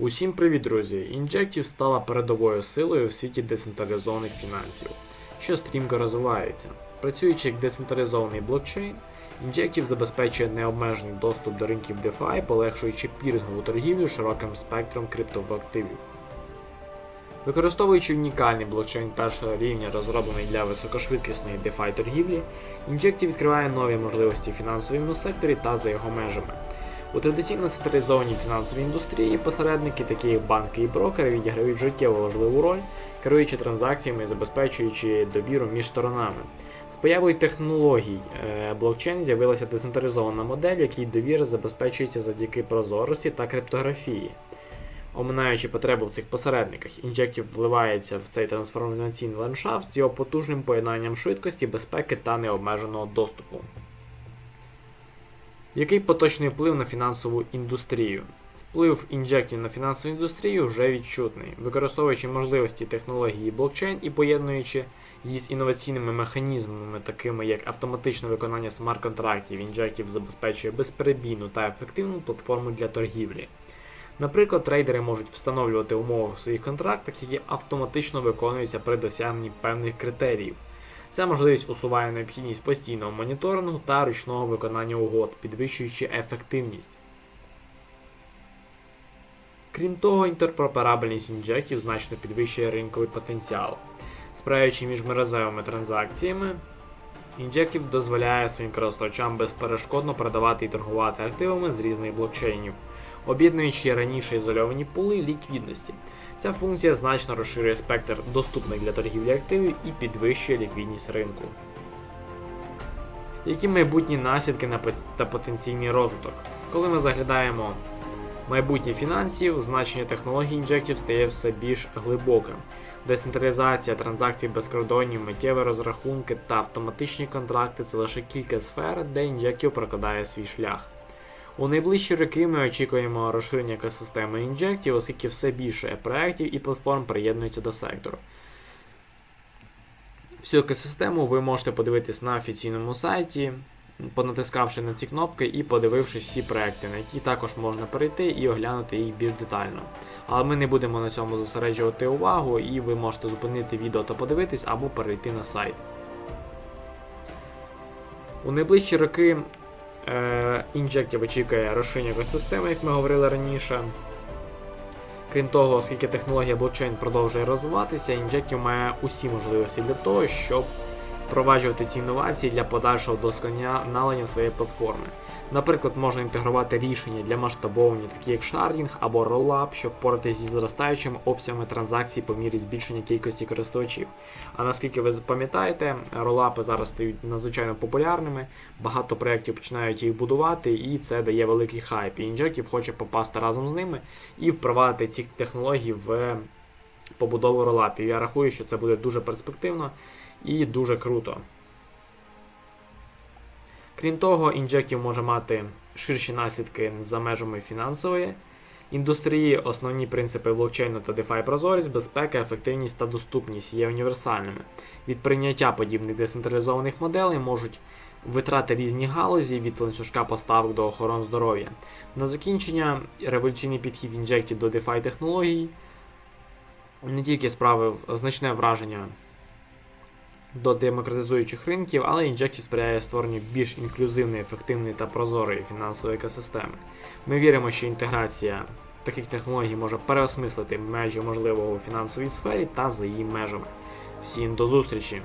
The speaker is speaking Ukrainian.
Усім привіт, друзі! Injective стала передовою силою в світі децентралізованих фінансів, що стрімко розвивається. Працюючи як децентралізований блокчейн, Injective забезпечує необмежений доступ до ринків DeFi, полегшуючи пірингову торгівлю широким спектром криптоактивів. Використовуючи унікальний блокчейн першого рівня, розроблений для високошвидкісної DeFi торгівлі, Injective відкриває нові можливості в фінансовому секторі та за його межами. У традиційно централізованій фінансовій індустрії посередники, такі як банки і брокери, відіграють життєво важливу роль, керуючи транзакціями і забезпечуючи довіру між сторонами. З появою технологій е, блокчейн з'явилася децентралізована модель, в якій довіра забезпечується завдяки прозорості та криптографії. Оминаючи потребу в цих посередниках, Injective вливається в цей трансформаційний ландшафт з його потужним поєднанням швидкості, безпеки та необмеженого доступу. Який поточний вплив на фінансову індустрію? Вплив інжектів на фінансову індустрію вже відчутний, використовуючи можливості технології блокчейн і поєднуючи її з інноваційними механізмами, такими як автоматичне виконання смарт-контрактів, інжектів забезпечує безперебійну та ефективну платформу для торгівлі. Наприклад, трейдери можуть встановлювати умови в своїх контрактах, які автоматично виконуються при досягненні певних критеріїв. Ця можливість усуває необхідність постійного моніторингу та ручного виконання угод, підвищуючи ефективність. Крім того, інтерпроперабельність інжектів значно підвищує ринковий потенціал. Справляючи між мережевими транзакціями, інжектів дозволяє своїм користувачам безперешкодно продавати і торгувати активами з різних блокчейнів, об'єднуючи раніше ізольовані пули ліквідності. Ця функція значно розширює спектр доступних для торгівлі активів і підвищує ліквідність ринку. Які майбутні наслідки та потенційний розвиток? Коли ми заглядаємо майбутнє фінансів, значення технологій інжектів стає все більш глибоким. Децентралізація транзакцій без кордонів, миттєві розрахунки та автоматичні контракти це лише кілька сфер, де інжектів прокладає свій шлях. У найближчі роки ми очікуємо розширення екосистеми інжектів, оскільки все більше проєктів і платформ приєднуються до сектору. Всю екосистему ви можете подивитись на офіційному сайті, понатискавши на ці кнопки і подивившись всі проекти, на які також можна перейти і оглянути їх більш детально. Але ми не будемо на цьому зосереджувати увагу, і ви можете зупинити відео та подивитись або перейти на сайт. У найближчі роки е, очікує розширення екосистеми, як ми говорили раніше. Крім того, оскільки технологія блокчейн продовжує розвиватися, Injective має усі можливості для того, щоб впроваджувати ці інновації для подальшого досконалення своєї платформи. Наприклад, можна інтегрувати рішення для масштабовування, такі як шардінг або роллап, щоб впоратися зі зростаючими обсягами транзакцій по мірі збільшення кількості користувачів. А наскільки ви пам'ятаєте, ролапи зараз стають надзвичайно популярними, багато проєктів починають їх будувати, і це дає великий хайп. І Injective хоче попасти разом з ними і впровадити ці технології в побудову ролапів. Я рахую, що це буде дуже перспективно і дуже круто. Крім того, Injective може мати ширші наслідки за межами фінансової індустрії. Основні принципи блокчейну та DeFi прозорість, безпека, ефективність та доступність є універсальними. Від прийняття подібних децентралізованих моделей можуть витрати різні галузі від ланцюжка поставок до охорони здоров'я. На закінчення революційний підхід Injective до DeFi технологій не тільки справив значне враження до демократизуючих ринків, але Injective сприяє створенню більш інклюзивної, ефективної та прозорої фінансової екосистеми. Ми віримо, що інтеграція таких технологій може переосмислити межі можливого у фінансовій сфері та за її межами. Всім до зустрічі!